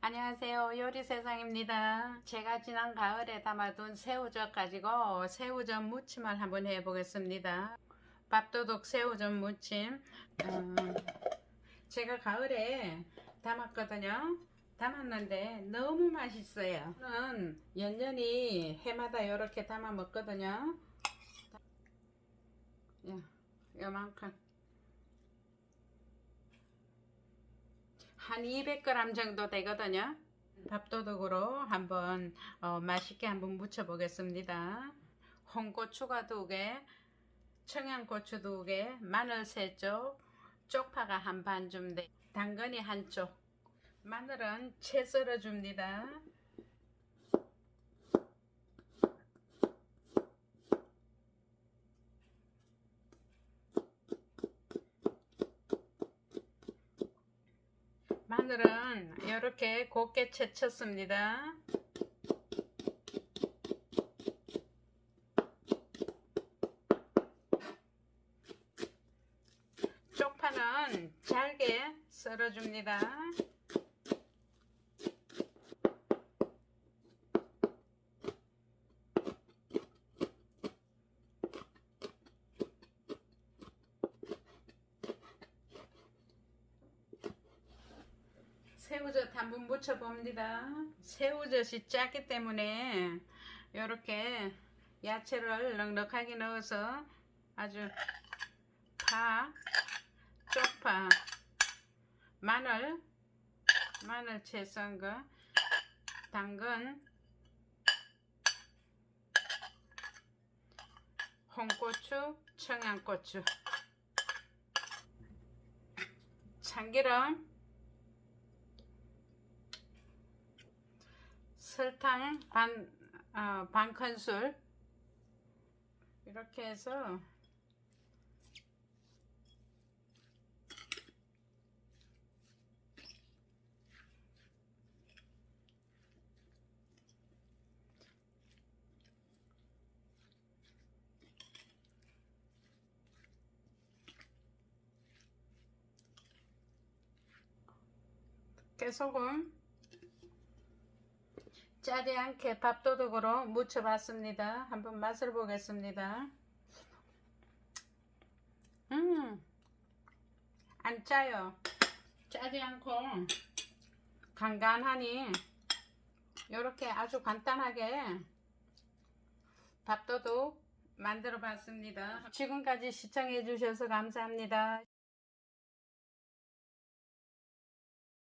안녕하세요. 요리세상입니다. 제가 지난 가을에 담아둔 새우젓 가지고 새우젓 무침을 한번 해보겠습니다. 밥도둑 새우젓 무침. 어, 제가 가을에 담았거든요. 담았는데 너무 맛있어요. 저는 연년이 해마다 이렇게 담아 먹거든요. 야, 요만큼. 한 200g 정도 되거든요. 밥도둑으로 한번 어, 맛있게 한번 무쳐 보겠습니다. 홍고추가 두 개, 청양고추 두 개, 마늘 세 쪽, 쪽파가 한반줌 돼, 당근이 한 쪽, 마늘은 채 썰어 줍니다. 마늘은 이렇게 곱게 채쳤습니다. 쪽파는 잘게 썰어줍니다. 새우젓 한번 묻혀 봅니다. 새우젓이 작기 때문에 이렇게 야채를 넉넉하게 넣어서 아주 파, 쪽파, 마늘, 마늘 채 썬 거, 당근, 홍고추, 청양고추, 참기름, 설탕 반, 어, 반 큰술. 이렇게 해서 깨소금 짜지 않게 밥도둑으로 무쳐봤습니다. 한번 맛을 보겠습니다. 음, 안 짜요. 짜지 않고 간간하니 이렇게 아주 간단하게 밥도둑 만들어 봤습니다. 지금까지 시청해 주셔서 감사합니다.